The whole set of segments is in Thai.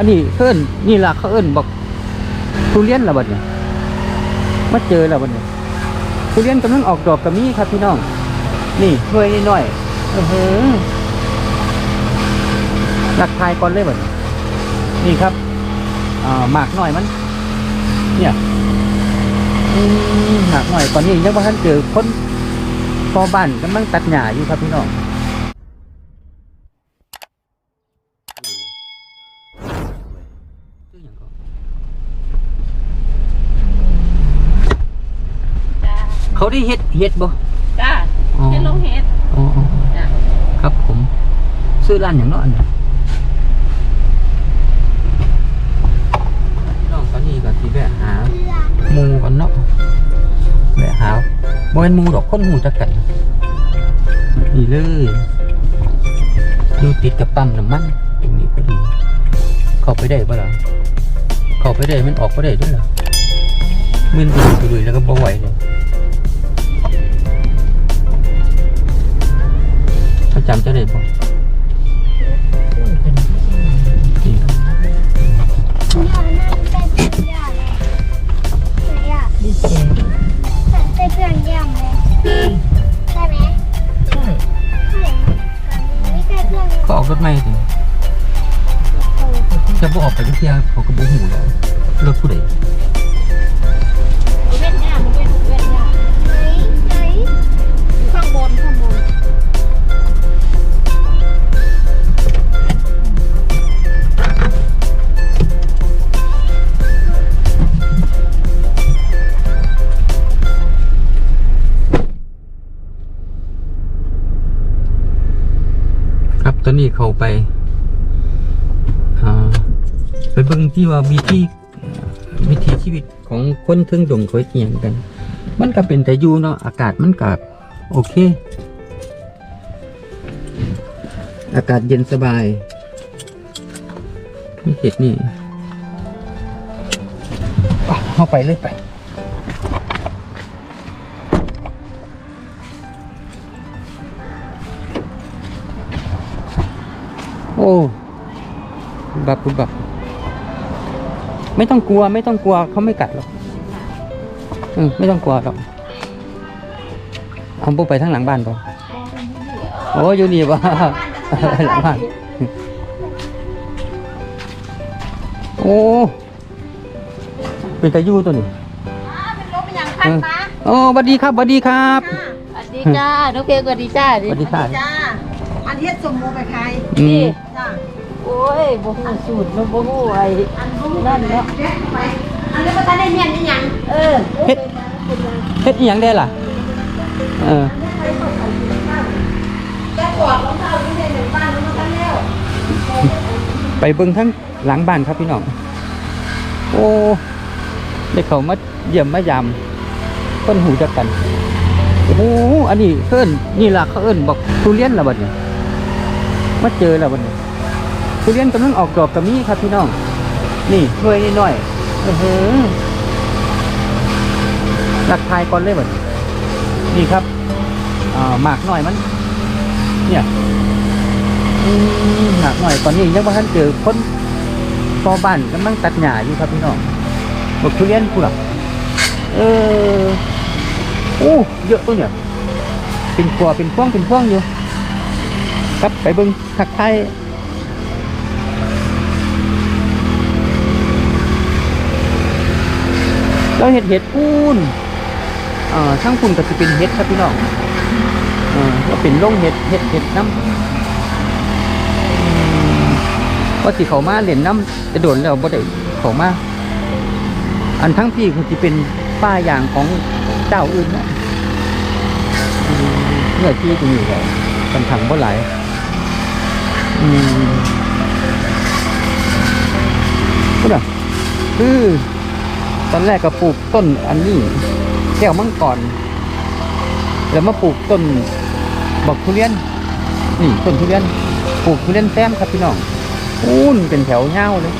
อันนี้เอิ้นนี่ล่ะเขาเอิ้นบอกทุเรียนละบัดเนี่ยมาเจอล้วบัดเนี่ยทุเรียนกำลังออกดอกกับมีครับพี่น้อง นี่หน่วยนิดหน่อยเออหือหลักทายก่อนเลยบัดนี้นี่ครับอ่าหมากหน่อยมัน เนี่ยหมากหน่อยตอนนี้ยังว่าท่านเจอคนพอบ้านกำลังตัดหญ้าอยู่ครับพี่น้อง จ้า เขา ได้เฮ็ดเฮ็ดบ่จ้าอ๋อเป็นลงเฮ็ดอ๋ออ๋อจ้าครับผม ซื้อร้านอย่างเนาะอันนี้พี่น้องตอนนี้ก็สิแวะหาหมูกันเนาะแวะหาบ่เป็นหมูดอกคนหมูจักกันนี่เลยอยู่ติดกับปั๊มน้ำมันตรงนี้พอดี เข้าไปได้ปะล่ะเข้าไปได้มันออกไปได้ด้วยเหรอมึนไปดูไปดูแล้วก็บ่ไหวเลย เขาจำเจะได้บ่นี่ดิเจใช่ไหมใช่ไม่ใช่เพื่อนเขาออกรถไม่ถึงจะบ่ออกไปทุกเที่ยเขาก็บ่หูแล้วรถผู้ใด ตอนนี้เขาไปอ่าไปเบิ่งที่ว่าวิธีวิถีชีวิตของคนเทิงดงเขาเทียงกัน มันก็เป็นแต่อยู่เนาะอากาศมันก็โอเค อากาศเย็นสบายนี่เห็ดนี่เข้าไปเลยไป อ้บับคุณบับไม่ต้องกลัว ไม่ต้องกลัวเขาไม่กัดหรอกอืมไม่ต้องกลัวหรอกเอาพวกไปทั้งหลังบ้านป่ะโอ้อยู่นี่ป่ะหลังบ้านโอ้เป็นตะยูตัวนี้เป็นลมเป็นอย่างพันปะโอ้สวัสดีครับสวัสดีครับสวัสดีจ้าน้องเพลงสวัสดีจ้าสวัสดีค่ะจ้าอันเฮ็ดสมมูไปขายอืมจ้า โอ้ยบ่ฮู้สูตรมันบ่ฮู้ไอ้อันรู้นั่นเนาะแยกไปอันนี้ก็ตาได้เมียนนี่ยังเออเฮ็ดเฮ็ดอีหยังได้ล่ะ เออแยกกอดรองเท้าที่ในหนึ่งบ้านแล้วมันก็แล้วไปเบิ่งทั้งหลังบ้านครับพี่น้อง โอ้ได้เขามาเยี่ยมมายามคนหูจักกัน โอ้โหอันนี้เอิ้นนี่ล่ะเขาเอิ้นบอกทุเรียนละบัดเนี่ยมาเจอแล้วบัดเนี่ย ทุเรียนกำลังออกดอกกับมี่ครับพี่น้อง นี่หน่วยนิดหน่อยเออหือหลักทายก่อนเลยบัดนี้นี่ครับหมากหน่อยมัน เนี่ยอืมหนักหน่อยตอนนี้ยังว่ท่านเจอคนพอบ้านกำลังตัดหญ้าอยู่ครับพี่น้องบอกทุเรียนกูหรอเออโอ้เยอะตัวเนี่ย เป็นขัวเป็นพวงเป็นพวงอยู่ ครับไปบิ้งทักไทย เราเห็ดเห็ดพูนเอ่อช่างพูนก็จะเป็นเห็ดครับพี่น้องเออก็เป็นร่งเห็ดเห็ดเห็ดน้ำว่าสิเขามาเล่นน้ำจะโดนแล้วบ่ได้เขามาอันทั้งพี่คือที่เป็นป้าอย่างของเจ้าอื่นนะเมื่อที่ตรงนี้แหละกันถังบ่หลายอืมก็เด้อคือ ตอนแรกก็ปลูกต้นอันนี้แก้วมังกรแล้วมาปลูกต้นบักทุเรียน นี่ต้นทุเรียน ปลูกทุเรียนแต้มครับพี่น้องอู้นเป็นแถวเงาเลย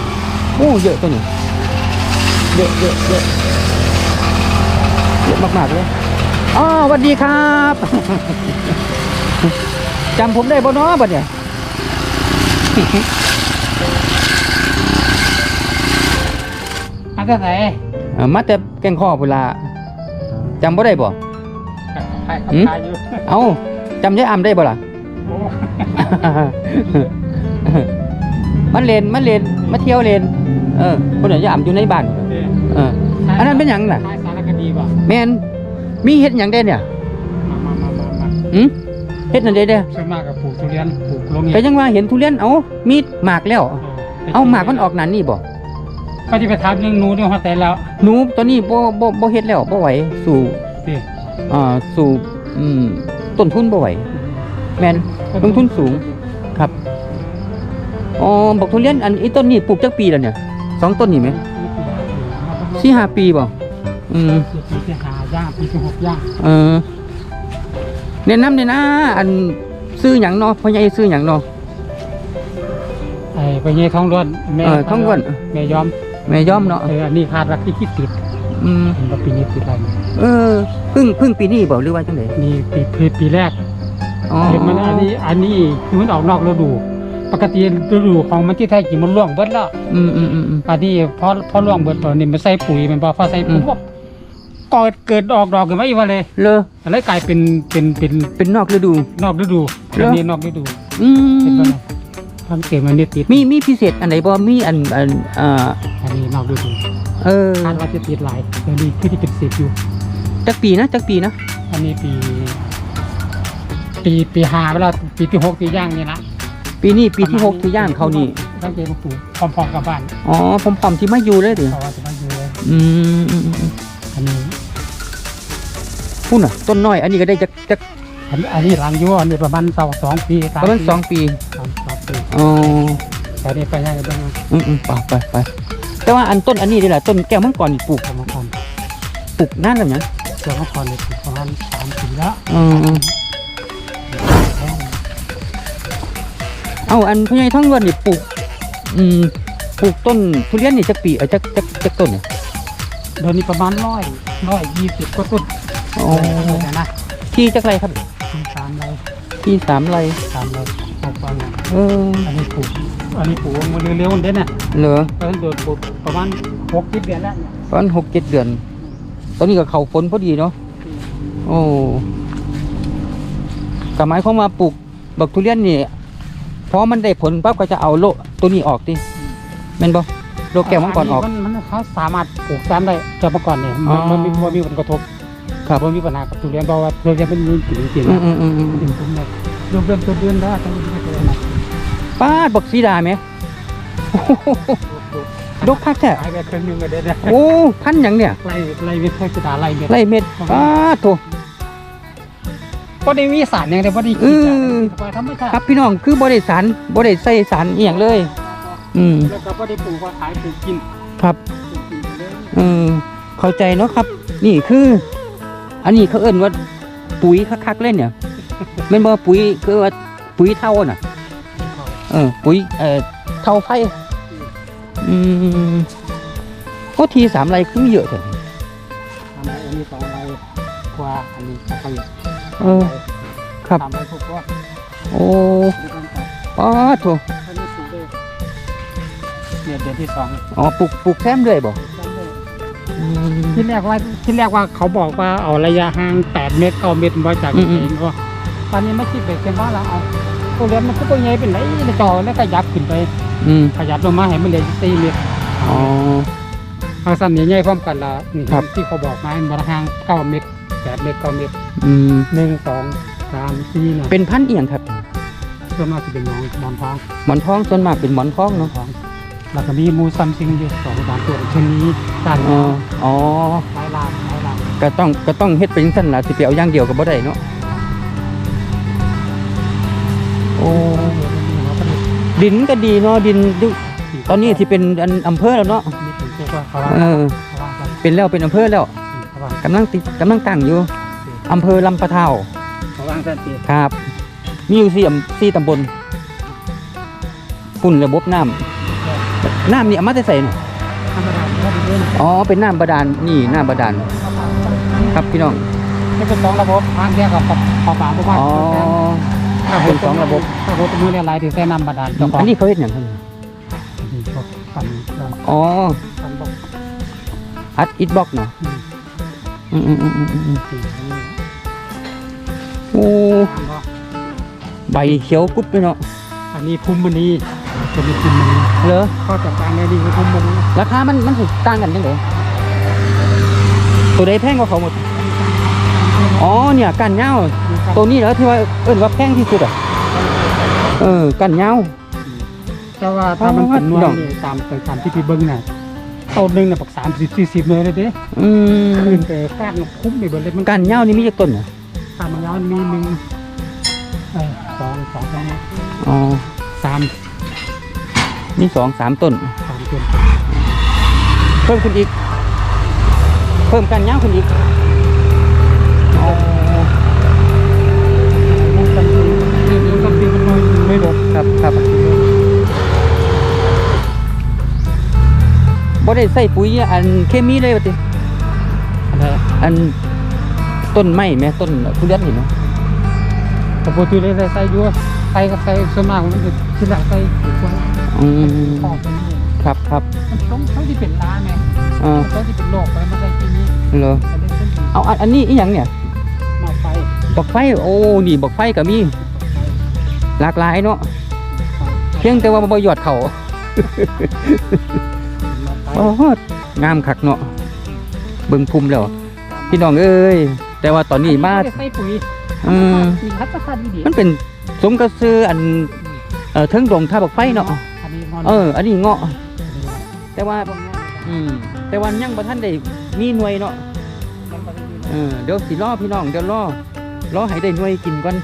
อู้เยอะตัวนี้เยอะเยอะเยอะเยอะมากๆเลยอ๋อสวัสดีครับจำผมได้บ่เนาะบัดเนี่ย แต่ไหนเอ่อมาแต่แกงข้อเวลาจำบ่ได้บ่ใครหืมขายอยู่เอ้าจำยายอ่ำได้บ่ล่ะ โอ้มันเล่นมันเล่นมาเที่ยวเล่นเออคนไหนยายอ่ำอยู่ในบ้านเออ อันนั้นเป็นหยังน่ะ ขายสารคดีป่ะแม่นมีเฮ็ดหยังได้เนี่ยมามามามามาหืมเฮ็ดนั่นได้เด้อส่วนมากกับปลูกทุเรียนปลูกลงก็ยังว่าเห็นทุเรียนเอ้ามีหมากแล้ว เอาหมากมันออกนั่นนี่บ่ ก็ที่ไปถามเรื่องหนูเรื่องหัวใจแล้วหนูตอนนี้บ่บ่บ่เฮ็ดแล้วบ่ไหวสู่สิอ่าสู่อืมต้นทุนบ่ไหวแม่นลงทุนสูงครับอ๋อบอกทุเรียนอันอีต้นนี้ปลูกจักปีแล้วเนี่ยสองต้นนี่ไหมสี่ห้าปีบ่อืมปีที่หาย่างปีที่หกย่างเออแนะนำเนี่ยนะอันซื้อหยังเนาะพ่อใหญ่ซื้อหยังเนาะไอ้ไปเงี้ยท้องร้อนแม่เออท้องร่วนแม่ยอม แม่ย่อมเนาะเอออันนี้คาดว่าที่คิดติดอืมเห็นว่าปีนี้ติดอะไรเออเพึ่งเพึ่งปีนี้บ่หรือว่าจังไดนี่ปีปีปีแรกอ๋อเห็นมันอันนี้อันนี้คือมันออกนอกฤดู ปกติฤดูของมันที่แท้จริงมันร่วงเบิดแล้วอืมอืมอืมอืม อันนี้พอพอร่วงเบิดตอนนี้มันใส่ปุ๋ยมันบอกพอใส่ปุ๋ยอืม ปุ๊บก็เกิดออกดอกขึ้นมาอีกว่าเลยเลอแล้วกลายเป็นเป็นเป็นเป็นนอกฤดู นอกฤดูเหรอ อันนี้นอกฤดูอืเห็นมป่ะทำเกมมันนี่ติดมีมีพิเศษอันไหนบ่มีอันอันอ่า อันนี้นอกฤดูเออคาดว่าจะติดหลายเดี๋ยวนี้คือที่เป็นสิบอยู่จักปีนะจักปีนะอันนี้ปี ปีปีห้าไปแล้วปีที่หกที่ย่างนี่ละปีนี้ปีที่หกที่ย่างเขานี่ตั้งใจมาปลูกพร้อมๆกับบ้านอ๋อผมพร้อมที่มาอยู่เลยเด้อเพราะว่าจะมาอยู่อืมอืมอืมอืมอันนี้พูดน่ะต้นน้อย อันนี้ก็ได้จักจักอันอันนี้หลังอยู่อันนี้ประมาณสองสองปีสามประมาณสองปีสามสองปีอ๋อแต่นี่ไปได้บ้างอืมอืมไปไปไป แต่ว่าอันต้นอันนี้นี่แหละต้นแก้วมังกรนี่ปลูกสมครปลูกนานแล้วยังเจ้าครเนี่ยประมาณสามปีแล้วอืมอืมเอาอันพญายท้องล้วนนี่ปลูกอืมปลูกต้นทุเรียนนี่จักปีเออจักจักจักต้นเนี่ยเดี๋ยวนี้ประมาณร้อยร้อยยี่สิบก็ต้นอ๋อเดี๋ยวนะที่จักไรครับที่สามไรที่สามไรสามไรหกฟังเอออันนี้ปลูก อันนี้ปลูกมาเร็วๆเด่นน่ะเหลือตอนโดดปลูกประมาณหกสิบเดือนแล้วเนี่ยประมาณหกเจ็ดเดือน ตอนนี้ก็เขาฝนพอดีเนาะโอ้กหมายความว่าปลูกบักทุเรียนนี่พอมันได้ผลปั๊บก็จะเอาโลตัวนี้ออกดิแม่นบ่โลแก้วมังกรออก มันมันเขาสามารถปลูกซ้ำได้เจ้ามังกรเนี่ยอ๋มัอนมันมีมันมีผลกระทบครับมันมีปัญหากับทุเรียนเพราะว่าทุเรียนมันมีกลิ่นกลิ่นอืมอืมอืมอืมกลิ่นผมเลยรวมเริ่มต้นเดือนได้ต้องมีอะไรนะ ป้าดบักสีดาไหมโอ้โหดกคักแท้ขายไปครึ่งหนึงก็ได้นะโอ้พันหยังเนี่ย ไล่ไล่เวทเทศดาไล่เม็ดไล่เม็ดป้าดโถก็ได้มีสารอย่างเดียวพอดีอืคิดมจากธรรมชาติครับพี่น้องคือบริสารบริใส่สารอีหยังเลย อืม แล้วก็พอได้ปลูกว่าขายปลูกกินครับ ปลูกกินไปเลยเออเข้าใจเนาะครับ นี่คือ อันนี้เขาเอิ้นว่าปุ๋ยคักๆเล่นเนี่ยแม่นบ่ปุ๋ยคือว่าปุ๋ยเท่าน่ะ เออปุ๋ยเอ่อเท่าไฟอืมก็ทีสามไรคือเยอะเถอะทำไรอันนี้สองไรกว่าอันนี้สองไรเออ ครับ ทำไรพวกว่าโอ้ไม่ต้องตัดป้าดโถอันนี้สูงเลยเนี่ยเดือนที่สองอ๋อปลูกปลูกแซมด้วยบ่อืม ที่แรกว่าที่แรกว่าเขาบอกว่าเอาระยะห่าง 8 เมตร9เมตรมาจากอืเอมงก็ตอนนี้ไม่คิดไปเป็นว่าเราเอา ตัวเรียนมันก็ตัวใหญ่เป็นไรในจอแล้วก็ยับขึ้นไปอืมขยับลงมาให้มันเหลือ4เมตรอ๋อ เอาสั้นใหญ่ๆพร้อมกันละนี่ครับ ที่เขาบอกมามันห่าง9เมตร8เมตร9เมตรอืมหนึ่งสองสามสี่นะเป็นพันธุ์เอียงครับส่วนมากจะเป็นหนองหมอนทองหมอนทองส่วนมากเป็นหมอนทองเนาะทองแล้วก็มีหมูซัมซิงอยู่สองสามตัวชนิดด้านอ๋อนี้อ๋อหลายลานหลายลานก็ต้องก็ต้องเฮ็ดเป็นสั้นล่ะสิไปเอาอย่างเดียวก็บ่ได้เนาะ โอ้ดินก็ดีเนาะดินยุตอนนี้ที่เป็นอันอำเภอแล้วเนาะมีถึงตัวก็เขาว่าเออเขาว่ากันเป็นแล้วเป็นอำเภอแล้วเขาว่ากำลังติดกำลังตั้งอยู่อำเภอลำปะเทาเขาว่ากันตีครับ มีอยู่สี่อำสี่ตำบลปุ่นระบบน้ำน้ำนี่เอามาแต่ใส่เนาะธรรมดาไม่ได้เล่นอ๋อเป็นน้ำบาดาลนี่น้ำบาดาลครับพี่น้องไม่เป็นสองระบบทางเดียวกับขอป่าประมาณอ๋อ ถ้าเป็นสองระบบถ้าโหตมือเนี่ยลายที่ใส่น้ำบาดาลเจ้าของอันนี้เขาเฮ็ดอย่างครับพวกปั่นอ๋อปั่นบกอัดอิดบล็อกเนาะอืมอืมอืมอืมอืมอืมสี่อันนี้โอ้ถามว่าใบเขียวกรุ๊บเลยเนาะอันนี้พุ่มมันนี้จะมีพุ่มมันนี้เหรอข้อจัดการในดีคือพุ่มมันนี้ราคามันมันถูกต่างกันยังไงตัวใดแพงกว่าเขาหมด อ๋อเนี่ยกันเหย้าตัวนี้เหรอที่ว่าเอิ้นว่าแพงที่สุดอะเออกันเหย้าแต่ว่าถ้ามันเป็นนวลดอกนี่ตามตามที่พี่เบิ้งน่ะต้นหนึ่งน่ะปักสามสิบสี่สิบเลยเลยเด้อืมขึ้นไปฟาดคุ้มไปเบิดเลยมันกันเหย้านี่มีจักต้นอะตามมันยาวมีหนึ่งเออสองสองสองอ๋อสามมีสองสามต้นสามเกินเพิ่มขึ้นอีก เพิ่มกันเหย้าขึ้นอีก ครับครับบ่ได้ใส่ปุ๋ยอันเคมีเลยว่าติอะไรอันต้นไม้แม่ต้นทุเรียนเห็นไหมปกติเลยใส่อยัวใส่กับใส่ส่วนมากมันจะที่หลังใส่ถูกกว่าอืมพอเป็นนี่ครับครับมันต้องเขาที่เป็นล้าไงเออมันต้องที่เป็นโรคไปมันได้ที่นี้เหรอมันได้ขึ้นเอาอันอันนี้อีหยังเนี่ยมาไฟ บักไฟโอ้นี่บักไฟก็มีหลากหลายเนาะเพียงแต่ว่าบ่หยอดเขามาไฟโอ้โหงามคักเนาะเบิ่งภูมิแล้วพี่น้องเอ้ยแต่ว่าตอนนี้มาไได้ใส่ปุ๋ยอืมมีคัดประคันดีมันเป็นสมกระซื้ออันเอ่อเทิงดงท่าบักไฟเนาะอันนี้นอนเออ อันนี้เงาะแต่ว่าอืมแต่ว่ายังบ่ทันได้มีหน่วยเนาะเออเดี๋ยวสิรอพี่น้องเดี๋ยวรอ รอให้ได้หน่วยกินก่อน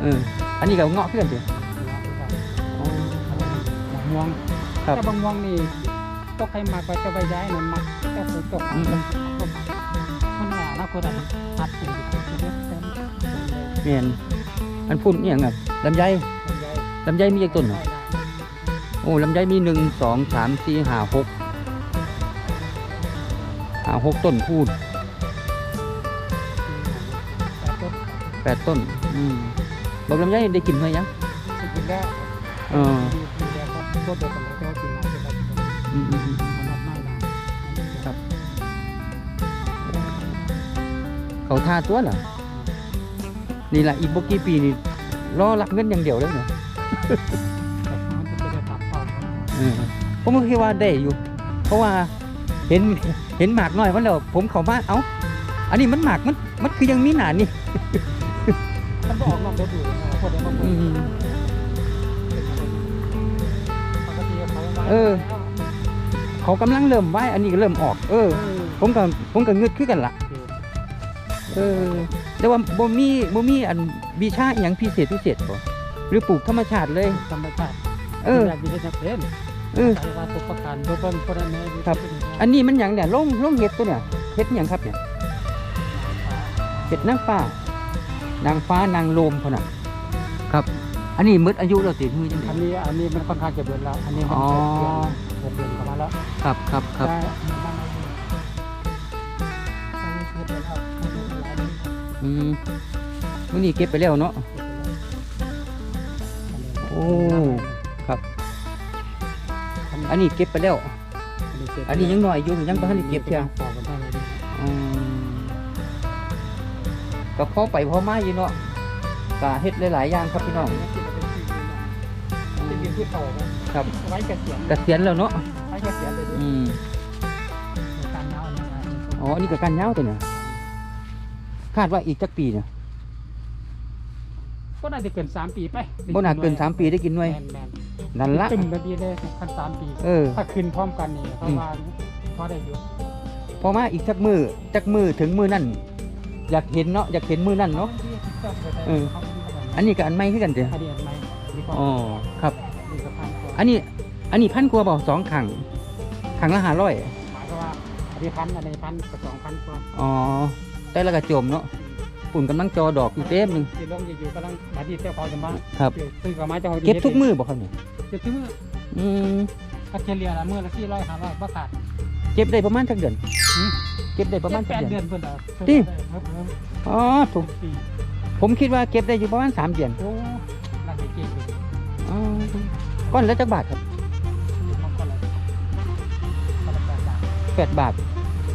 เอออันนี้ก็เงาะเพื่อนสิอ๋อม่วงครับแต่บางม่วงนี่ตกใครมากก็จะไปย้ายนั่นมักแต่ฝนตกอืมมันหนานะคนอะตัดเป็นเยอะแต่เมียนอันพุ่นเนี่ยงอะลำไยลำไยมีกี่ต้นอะโอ้ลำไยมีหนึ่งสองสามสี่ห้าหกห้าหกต้นพูด แปดต้นอืมบอกลำไยได้กินไหมยังกินแล้วเออกินแล้วก็ตัวเดียวกันเลยก็กินแล้วกินแล้วอืมอืมอืมมันไม่นานเขาท่าตัวเหรอนี่แหละอีกบกี่ปีนี่รอรับเงินอย่างเดียวเลยเนี่ยแต่มันจะได้ตัดต่อเออผมก็คิดว่าได้อยู่ เพราะว่าเห็นเห็นหมากน้อยมันแล้วผมเข้ามาเอ้า อันนี้มันหมากมันมันคือยังมีหนานี่มันบอ กนอกรถอยู่คนเดียวมันอืม ปกติเขาเออเขากำลังเริ่มไหวอันนี้ก็เริ่มออกเออ ผมก็ผมก็งึดขึ้นกันละเออ แต่ว่าบ่มีบ่มีอันบีชาอหย่างพิเศษพิเศษบ่หรือปลูกธรรมชาติเลย ธรรมชาติเอออยากมีได้จะเป็นเออใส่ว่าตุกประกันตัวเป็นคนนั้นครับ อันนี้มันหยังเนี่ยลงลงเห็ดตัวเนี่ยเห็ดหยังครับเนี่ยเห็ดนางฟ้า นางฟ้านางโลมเขาน่ะครับ อันนี้หมืดอายุเราติดมือจังไดอันนี้อันนี้มันค่อนข้างจะเบิดแล้ว อันนี้มันอ๋อเดือนเดือนประมาณแล้วครับครับครับได้อืมมื้อนี้เก็บไปแล้วเนาะ โอ้ ครับ อันนี้เก็บไปแล้ว อันนี้ยังน้อยอยู่ยังบ่ทันได้เก็บเที่ยต่อกันได้เลย ก็พอไปพอมาอยู่เนาะก็เฮ็ดหลายๆอย่างครับพี่น้องเป็นเงินที่ต่อกันครับไว้เกษียณเกษียณแล้วเนาะไว้เกษียณเลยอืมการเงาเนี่ยนะอ๋ออันนี้ก็การยาวตัวเนี่ยคาดว่าอีกจักปีเนี่ยก็น่าจะเกินสามปีไปบ่น่าเกิน3ปีได้กินหน่วยแมนแมนนั่นละตึมแบบนี้เลยคันสามปีเออถ้าคืนพร้อมกันนี่เพราะว่าพอได้อยู่พอมาอีกจักมือจักมือถึงมือนั่น อยากเห็นเนาะอยากเห็นมือนั่นเนาะเอออันนี้ก็อันใหม่คือกันเด้ออันนี้อันไหมอันนี้ก็อ๋อครับมีสะพานตัวอันนี้อันนี้พันกว่าบ่สองขังขังละห้าร้อยหมายความว่าอันนี้พันอันนี้พันกับสองพันกว่าอ๋อแต่ละกระโจมเนาะปุ่นกำลังจอดอกอยู่เต็มหนึงที่ลงอยู่ๆกำลังบัดนี้เจ้าของจะมาครับซื้อกับไม้เจ้าของเก็บทุกมือบ่ครับเนี่ยเก็บทุกมืออืมก็เฉลี่ยละมือละสี่ร้อยห้าร้อยบ่ขาดเก็บได้ประมาณจักเดือนหืมเก็บได้ประมาณแปจักดเดืเดืออนนเพิ่นเอาจริงครับผมอ๋อถูกปีผมคิดว่าเก็บได้อยู่ประมาณสามเดือนโอ้น่าจะเก่งอยู่อ๋อก้อนละจักบาทครับมันก็เลยก็ละแปดบาทแปดบาท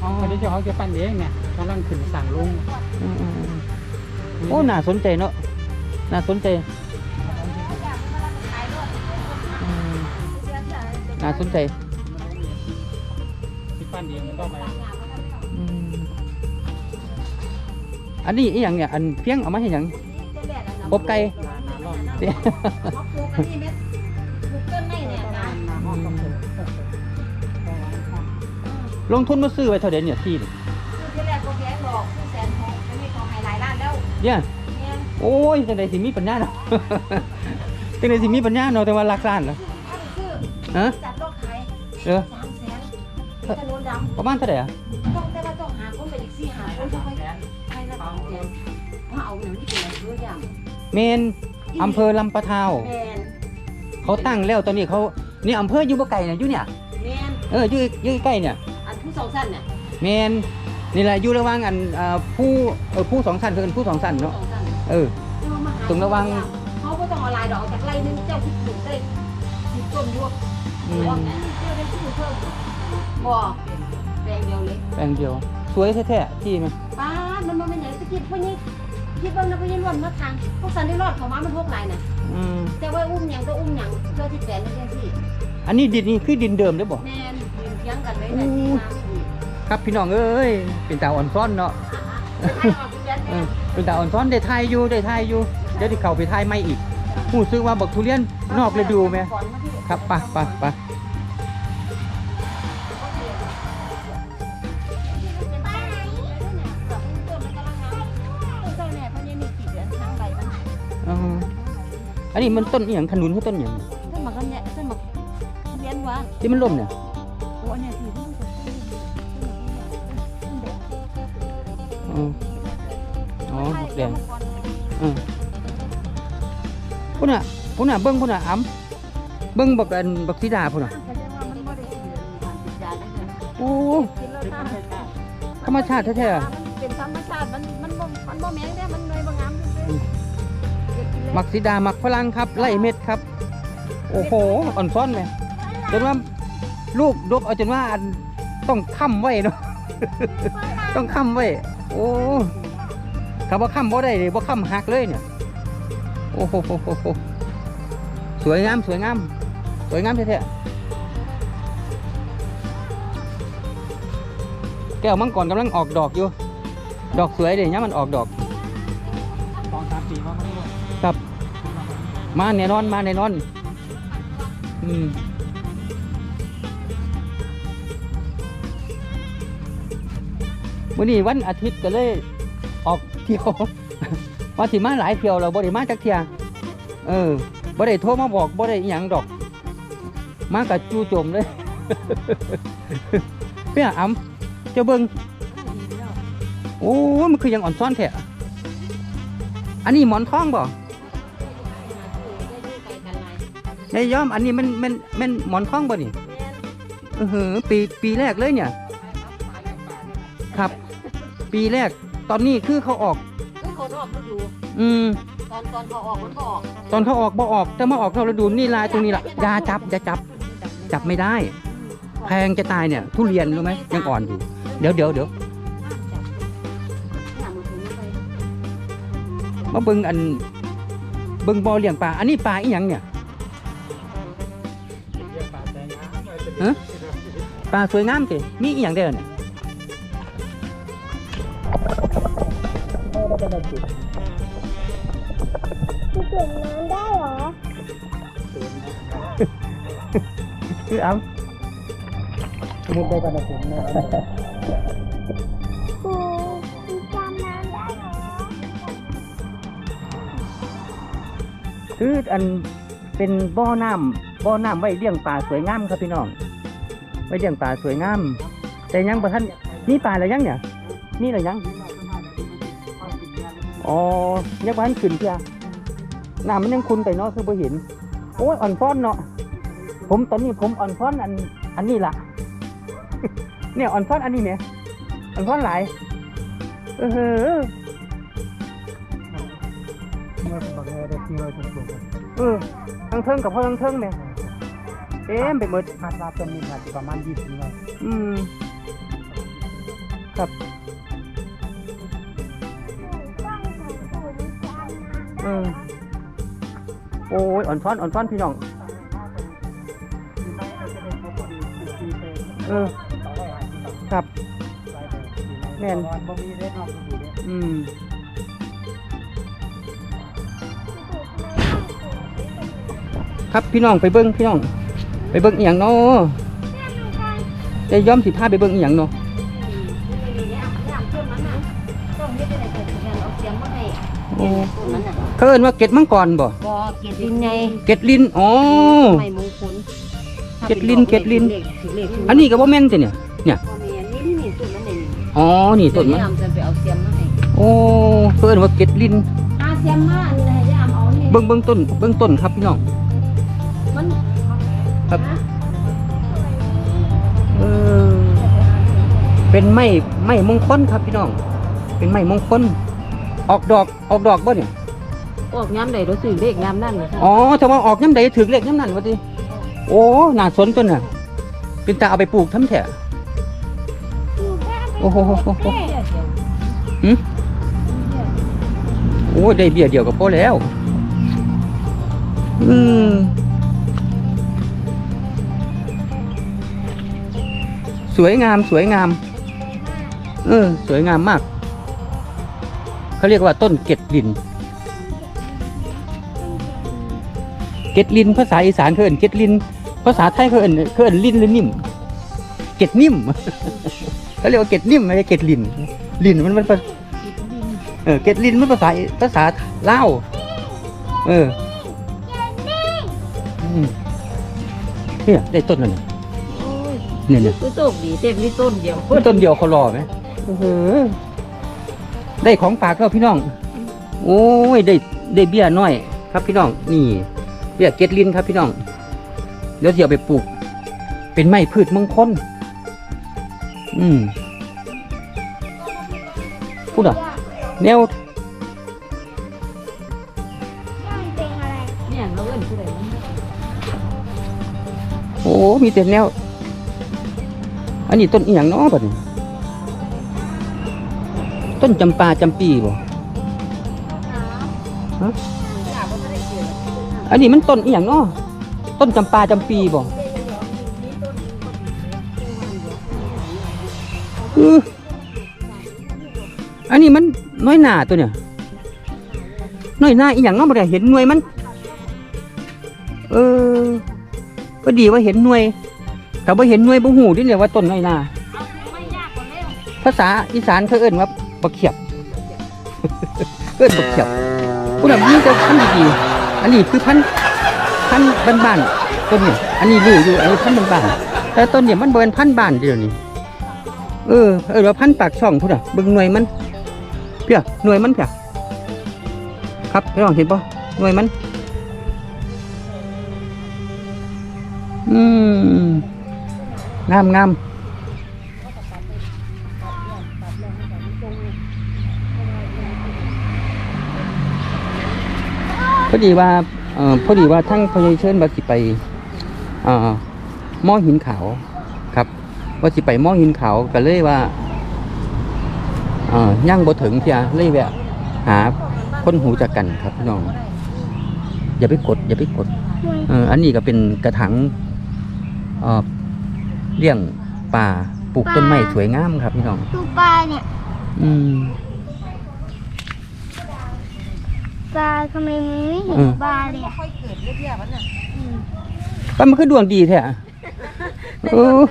อ๋อตอนนี้เจ้าของจะปั้นเองเนี่ยกำลังขึ้นสั่งลุงอืมอืมอืมโอ้น่าสนใจเนาะน่าสนใจอืมน่าสนใจ ที่ปั้นเองมันก็ไป อันนี้อีหยังเนี่ยอันเพียงเอามาให้หยังปบไก่รอบเด้เขาปลูกอันนี้เม็ดปลูกต้นไม้เนี่ยนะลงทุนมาซื้อไว้เท่าเด่นเนี่ยที่นี่คือที่แรกก็แพงดอกคือแสนหกไม่มีของหายหลายล้านแล้วเนี่ยเนี่ยโอ้ยจังไดสิมีปัญญาเนาะจังไดสิมีปัญญาเนาะแต่ว่ารักล้านเหรอถ้าไปซื้อฮะจัดรถขายเออสามแสนถนนดำประมาณเท่าไหร่อะ เมนอำเภอลำปะทาวแมนเขาตั้งแล้วตอนนี้เขานี่อำเภออยู่บ่ไกลเนี่ยอยู่เนี่ย แมนเอออยู่อยู่ใกล้ๆเนี่ย อันผู้สองสั้นเนี่ยเมนนี่แหละอยู่ระหว่างอันอ่าผู้เออผู้สองสันคืออันผู้สองสันผู้เนาะสองสั้นเออตรงระวัง เขาก็ต้องเอาลายดอกจากไรนึงเจ้าที่ปลูกได้สิบต้นยวกอืมเจ้าได้ที่เพิ่มบ่แปลงเดียวเลยแปลงเดียว สวยแท้ๆที่มันป้าดมันมันเป็นอย่างที่คิดพวกนี้ คิดว่านักพยาล้วนมาทางพวกสันได้รอดเขามามันพวกลายน่ะอืมแต่ว่าอุ้มหยังก็อุ้มหยังเพื่อที่แปลงนี่จังซี่อันนี้ดินนี่คือดินเดิมเด้อบ่แม่นยืนเถียงกันเลยแต่ที่น้ำนี่ครับพี่น้องเอ้ยเป็นตาอ่อนซ้อนเนาะให้ออกเป็นแบนเออเป็นตาอ่อนซ้อนได้ทายอยู่ได้ทายอยู่เดี๋ยวที่เข้าไปทายไม่อีกผู้ซื้อว่าบักทุเรียนนอกฤดูไหม ครับไปไปไปเนนี้มันต้นอหย่างขนุนคือต้นอหย่างขึ้นมากันเนี่ยขึ้นมาเลี้ยงวะที่มันล่มเนี่ยโอ้เนี่ยถือว่ามันจะอ๋ออ๋อบักแดงเออพุ่นน่ะพุ่นน่ะเบิ้งพุ่นน่ะอ้ำเบิ้งบักอันบักสีดาพุ่นน่ะโอ้ธรรมชาติแท้ๆอะเป็นธรรมชาติมันมันบ่มันบ่แม่งเด้มัน มักสีดามักฝรั่งครับไล่เม็ดครับ โอ้โหอ่อนซ้อนไหมจนว่าลูกดกเอาจนว่าต้องค้ำไว้เนาะต้องค้ำไว้ โอ้ถ้าบ่ค้ำบ่ได้เลยบ่ค้ำหักเลยเนี่ยโอ้โหโหโหโหสวยงามสวยงามสวยงามแท้ๆแก้วมังกรกำลังออกดอกอยู่ ดอกสวยเลยเนี่ยมันออกดอก มาแน่นอนมาแน่นอน อืมวันนี้วันอาทิตย์ก็เลยออกเที่ยวว่าสิมาหลายเที่ยวเราบ่ได้มาจักเที่ยเออบ่ได้โทรมาบอกบ่ได้อิหยังดอก มากับจูโจมเลยเปี้ยอ้ำเจ้าเบิงโอ้มันคือยังอ่อนซ้อนแท้อันนี้หมอนทองบ่ นายยอมอันนี้มันมันมันหมอนข้องบ่นี่เออหือปีปีแรกเลยเนี่ย ครับ ปีแรกตอนนี้คือเขาออก คือเขาออกฤดูอืมตอนตอนเขาออกมันก็ออกตอนเขาออกบ่ออกแต่มาออกเท่าฤดูนี่ลายตรงนี้ล่ะอยาจับอย่าจับ จับไม่ได้ แพงจะตายเนี่ย ทุเรียนรู้ไหมยังอ่อนอยู่ เดี๋ยวเดี๋ยวเดี๋ยวมาเบิ่งอันเบิ่งบ่อเลี้ยงปลาอันนี้ปลาอีหยังเนี่ย ฮะปลาสวยงามสิมีอีหยังเด้อเนี่ยจะเก็บน้ำได้เหรอคือเอามุดได้ปลาผมนะครูจำน้ำได้เหรอคืออันเป็นบ่อน้ำบ่อน้ำไว้เลี้ยงปลาสวยงามครับพี่น้อง ไว้เลี้ยงปลาสวยงามแต่ยังบ่ทันมีปลาอะไรยังเนี่ยมีอะไรยังอ๋อยังบ่ทันขึ้นเพียน้ำมันยังคุณไปเนาะคือบ่เห็นโอ้ยอ่อนฟ้อนเนาะผมตอนนี้ผมอ่อนฟ้อนอันอันนี้ล่ะเนี่ยอ่อนฟ้อนอันนี้เนี่ยอ่อนฟ้อนหลายเออเฮ้อเมื่อบังเอิญได้ที่เราถูกปลูกเออทั้งเทิงกับพ่อทั้งเทิงเนี่ย เต็มไปหมดคาดว่าต้นนี้อาจจะประมาณยี่สิบไร่อืมครับเออโอ้ยอ่อนซ้อนอ่อนซ้อนพี่น้องเออครับแม่นอืมครับพี่น้องไปเบิ้งพี่น้อง ไปเบิ้งอีหยังเนาะจะย้อมสิพาไปเบิ้งอีหยังเนาะต้องเฮ็ดได้แต่งานเอาเสียงมาให้โอ้ต้นนั้นน่ะเขาเอิ้นว่าเกล็ดมังกรบ่บ่เกียรติลินไงเกล็ดลินอ๋อไม่มงคลเกล็ดลิ้นเกล็ดลิ้นถึงเลขถึงเลขอันนี้ก็บ่แม่นติเนี่ย เนี่ยพ่อแม่นี่นี่นี่ต้นนั้นนี่อ๋อ นี่ต้นเดี๋มัยวนยามจะไปเอาเสียงมาให้โอ้เขาเอิ้นว่าเกล็ดลินอาเสียงมาอันนี้ให้ยามเอานี่เบิ้งเบิ้งต้นเบิ้งต้นครับพี่น้องมัน ครับเออเป็นไม้ไม้มงคลครับพี่น้อง เป็นไม้มงคลออกดอกออกดอกบ่เนี่ยออกยามใดเราซื้อเลขยามนั่นน่ะอ๋อถ้าว่าออกย้ำใดถึงเลขย้ำนั่นวะติโอ้น่าสนต้นน่ะเป็นตาเอาไปปลูกทำแถะโอ้โหโหโหโหหึโอ้ยได้เบี้ยเดียวกับพอแล้ว อืม สวยงามสวยงาม เออ สวยงามมาก เขาเรียกว่าต้นเกล็ดลิน เกล็ดลินภาษาอีสานเขาเอิ้นเกล็ดลิน ภาษาไทยเขาเอิ้นเขาเอิ้นลินหรือนิ่ม เกล็ดนิ่มเขาเรียกว่าเกล็ดนิ่มไม่ใช่เกล็ดลิน ลินมันมันภาเออเกล็ดลินมันภาษาภาษาลาวเอออืมเนี่ยได้ต้นแล้วเนี่ยโอ้ย เนี่ยเนี่ยคือโชคดีเต็มนี่ต้นเดียวต้นเดียวเขารอไหมเออได้ของฝากแล้วพี่น้อง โอ้ยได้ได้เบี้ยน้อย ครับพี่น้อง นี่ เบี้ยเกล็ดลินครับพี่น้อง เดี๋ยวจะเอาไปปลูก เป็นไม้พืชมงคล อืมพูดอะแนวเป็นอะไรเนี่ยเราเอิ้นผู้ใดมันโอ้ มีแต่แนว อันนี้ต้นอีหยังเนาะบัดนี้ต้นจำปาจำปีบ่ฮะอันนี้มันต้นอีหยังเนาะต้นจำปาจำปีบ่อออันนี้มันน้อยหนาตัวเนี่ยน้อยหนาอีหยังเนาะบ่ได้เห็นหน่วยมัน เออก็ดีว่าเห็นหน่วย แต่ว่าเห็นหน่วยบ่หูดิเนี่ยว่าต้นน้อยหนาภาษาอีสานเขาเอิ้นว่าบักเขียบเอิ้นบักเขียบผู้นำนี่จะพันธุ์ดีๆอันนี้คือพันธุ์พันธุ์บ้านๆต้นเนี่ยอันนี้รู้อยู่อันนี้พันธุ์บ้านๆแต่ต้นเนี่ยมันบ่เป็นพันธุ์บ้านเดียวนี่เออเออว่าพันธุ์ปากช่องพุ่นน่ะเบิ่งหน่วยมันเพียหน่วยมันเพียครับพี่น้องเห็นปะหน่วยมัน อืม งามงามพอดีว่าเอ่อพอดีว่าทั้งพญเชิญว่าสิไปเอ่อหม้อหินขาวครับ ว่าสิไปหม้อหินขาวก็เลยว่าเอ่อย่างบ่ถึงเพียเลยแวะหาคนหูจักกันครับพี่น้อง อย่าไปกด อย่าไปกดเอออันนี้ก็เป็นกระถาง เอ่อเลี้ยงป่าปลูกต้นไม้สวยงามครับพี่น้องดูปลาเนี่ยอืม ปลาทำไมมันไม่เห็อืนมปลาเลยอะค่อยเกิดเรียบๆมันน่ะป้ามันคือดวงดีแท้อะเออ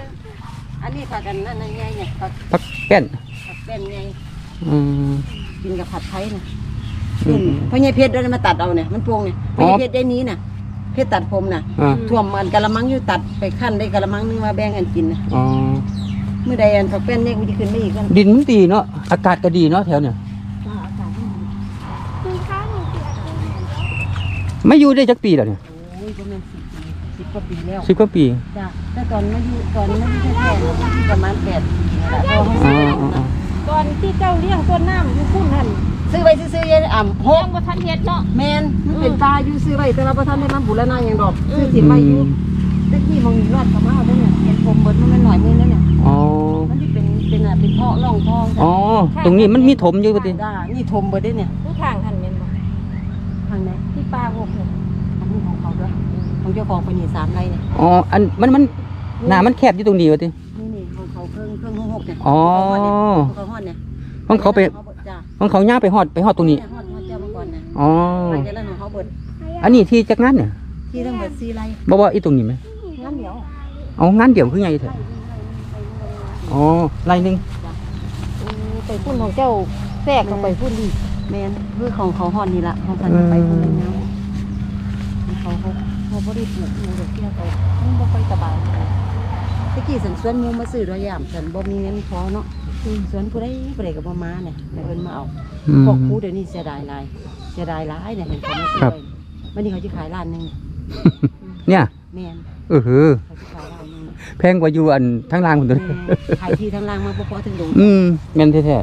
อันนี้ผักกันนั่นไงเนี่ยผักพักแป้นผักเป็นไงอืม กินกับผัดไทยน่ะอืมพ่อใหญ่เพชรด้วยมาตัดเอาเนี่ยมันพวงเนี่ยพ่อใหญ่เพชรได้นี้น่ะเพชรตัดผมน่ะอ่าท่วมมันกะละมังอยู่ตัดไปขั้นได้กะละมังนึงมาแบ่งกันกินน่ะอ๋อเมื่อใดอันผักเป็นเนี่ยมันจะขึ้นไม่อีกกันดินมันดีเนาะอากาศก็ดีเนาะแถวเนี่ยมีข้าวหนึ่งเดียวไม่อยู่ได้จักปีแล้วเนี่ยโอ้ยประมาณสิบปีสิบกว่าปีแล้วสิบกว่าปี จ้ะแต่ตอนมาอยู่ตอนมาอยู่แค่ๆเนี่ยประมาณแปดปีนี่แหละเพราะว่าอ๋ออ๋ออ๋อตอนที่เจ้าเลี้ยงต้นน้ำอยู่พุ่นหั่น ซื้อไว้ซื้อๆยายอ่ำหเลี้ยกงบ่ทันเฮ็ดเนาะ แมนมันเป็นปลาอยู่ซื้อไว้แต่เราประทานได้มาบุรณะอย่างดอกซื้อถิ่นไว้อยู่ตะกี้มองรอดเขามาเอาได้เนี่ยเห็นผมเบิดมันไม่หน่อยมือนั่นเนี่ยอ๋อมันที่เป็นเป็นอะเป็นท่อะร่องทองอ๋อตรงนี้มันมีถมอยู่ปะติจ้านี่ทมเบิดเด้เนี่ยผู้ทางหันแม่นบ่ทางไหนที่ปลาวกเนี่ยอันนี้ของเขาด้วยของเจ้าของเป็นนี่สามไร่เนี่ยอ๋ออันมันมันหน้ามันแคบอยู่ตรงนี้ปะติ นี่นี่ของเขาเครื่องเครื่องหกเนี่ยอ๋อ ของเขาฮอดเนี่ยของเขาไปจ้า ของเขาย่างไปฮอดไปฮอดตรงนี้ ฮอดฮอดเจ้ามาก่อนนะอ๋อ หลังจากนั้นของเขาเบิดอันนี้ที่จักงานเนี่ยที่ทั้งเบิดสี่ไร่บ่ว่าอีตรงนี้ไหมงั้นเดี๋ยวเอางานเดี่ยวคือไงเถอะอ๋อไรหนึงอือไปพุ่นของเจ้าแทรกเข้าไปพุ่นอีกแมนคือของเขาฮอดนี่ละของพันธุ์ไปคนละแนวเขาเขาเขาบ่ได้ปลูกหมูดอกเบี้ยเขามันบ่ค่อยสบายตะกี้สันสวนหมูมาซื้อดอกยามสันบ่มีเงินพอเนาะอืม สวนผู้ใดผู้ใดก็บ่มาเนี่ยแล้วเพิ่นมาเอาอืม พวกครูเดี๋ยวนี้เสียดายหลายเสียดายหลายเนี่ยเห็นเขามาซื้อครับไว้วันนี้เขาจะขายร้านหนึงเนี่ยแมนเออหือเขาจะขายร้านหนึงแพงกว่าอยู่อันทั้งล่างคนตัวแม่ขายที่ทั้งล่างมาบ่พอถึงดงอืมแม่นแท้จ้า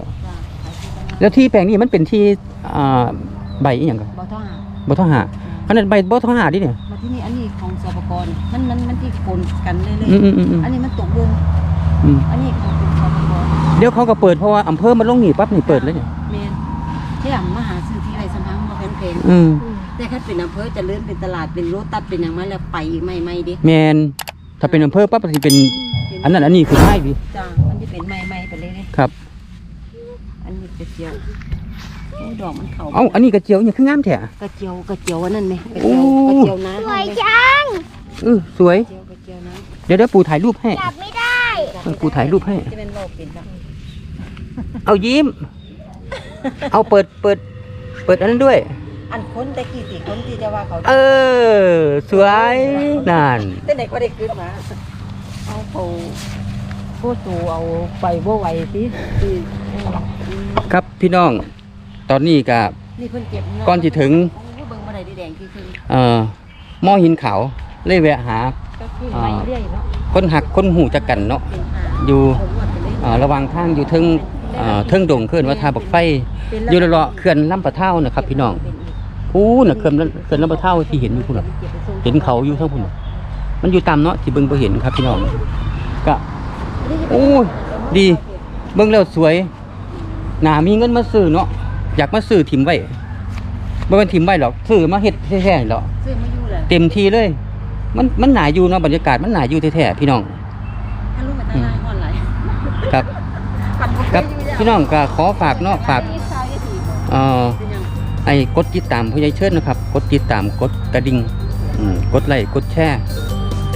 ขายที่ทั้งล่างๆแล้วที่แปลงนี้มันเป็นที่อ่าใบอีหยังกันบ่ต้องหาบ่ท้องหาขนาดใบบ่ท้องหาดิเนี่ยมาที่นี่อันนี้ของสปกรมันมันมันที่ปนกันเรื่อยอืมอืมอืมอืมๆอันนี้มันตกเรื่องอืมอันนี้ของ เป็นสปกรเดี๋ยวเขาก็เปิดเพราะว่าอำเภอมันลงนี่ปั๊บนี่เปิดเลยเนี่ยแมนที่อ่ำมาหาซื้อที่ไรสัมพังบ่แพงเพงอืมแต่ถ้าเป็นอำเภอเจะเลื่อนเป็นตลาดเป็นรถตัดเป็นอย่างไรแล้วไปอีกไม่ไม่ดิแมนถ้าเป็นอำเภอปั๊บมันสิเป็น อันนั้นอันนี้คือง่ายดิจ้ามันจะเป็นไม่ไม่ไปเลยเลยครับ อันนี้กระเจียวโอ้ดอกมันเขาเอ้าอันนี้กระเจียวเนี่ยคืองามแท้กระเจียวกระเจียวอันนั้นไหมกระโอ้เจียวกระเจียวน้สวยจังเออสวยำกระเจียวกระเจียวน้เดี๋ยวเดี๋ยวปู่ถ่ายรูปให้ จับไม่ได้ำเออกูถ่ายรูปให้ จะเป็นโรคเป็นจ้ะ เอายิ้ม เอาเปิดเปิด เปิดอันนั้นด้วย อันคนแต่กี่สี่คนที่จะว่าเขาเออ สวยนั่นแต่ไหนก็ได้ขึ้นมา เอาเขาผู้สูเอาไปบ่ไหวสิอืมครับพี่น้อง ตอนนี้ก็นี่เพิ่นเก็บเงิก่อนที่ถึงโอ้เบิ่งบ่ได้ดีแดงที่ขึ้นเอ่อหม้อหินขาวเลยแวะหาก็คือไม่เรื่อยเนาะคนหักคนหูจักกันเนาะเป็นหาอยู่ผมว่าเป็นเลขเอ่อระหวังทางอยู่เทึงเอ่อเทึงดงเคลื่อนวัดทาบักไฟอยู่เลาะๆเขื่อนลำปะเท่านะครับ พี่น้องอู้น่ะเขื่อนลำเขื่อนลำปะเท่าที่เห็นอยู่พุ่นน่ะเห็นเขาอยู่ทั้งพุ่นน่ะมันอยู่ตามเนาะที่เบิ่งบ่เห็นครับพี่น้องก็โอ้ยดีเบิ่งแล้วสวยหนามีเงินมาซื้อเนาะอยากมาซื้อถิ่มไว้บ่เป็นถิ่มไว้หรอกซื้อมาเฮ็ดแท้ๆหรอกซื้อมาอยู่เลยเต็มที่เลย มันมันหนาอยู่เนาะบรรยากาศมันหนาอยู่แท้ๆพี่น้องถ้าลูกมาตายอ่อนไหลครับปั่นบ่ครับเคยอยู่แล้ว พี่น้องก็ขอฝากเนาะฝากอ่ายที่สี่เอ่อไอ้กดติดตามผู้ใหญ่เชิญนะครับ กดติดตามกดกระดิ่งอืมกดไลค์กดแชร์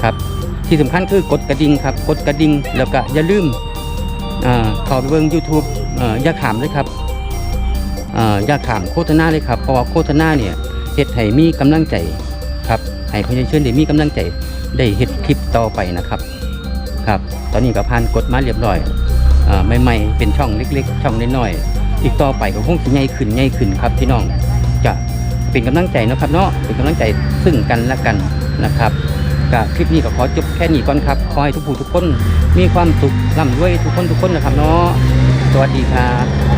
ครับ ที่สำคัญคือกดกระดิ่งครับ กดกระดิ่งแล้วก็อย่าลืมอ่าเข้าไปเบิ่ง YouTube อ่ออย่าขามเลยครับอ่ออย่าขามโฆษณาเลยครับเพราะว่าโฆษณาเนี่ยเฮ็ดให้มีกำลังใจครับให้ผู้ใหญ่เชิญได้มีกำลังใจได้เฮ็ดคลิปต่อไปนะครับ ครับ ตอนนี้ก็ผ่านกดมาเรียบร้อย ใหม่ๆเป็นช่องเล็ก ๆ ช่องน้อยๆอีกต่อไปก็คงจะใหญ่ขึ้นใหญ่ขึ้นครับพี่น้องจะเป็นกำลังใจเนาะครับเนาะเป็นกำลังใจซึ่งกันและกันนะครับกับคลิปนี้ก็ขอจบแค่นี้ก่อนครับ ขอให้ทุกผู้ทุกคนมีความสุขร่ำรวยทุกคนทุกคนนะครับเนาะสวัสดีครับ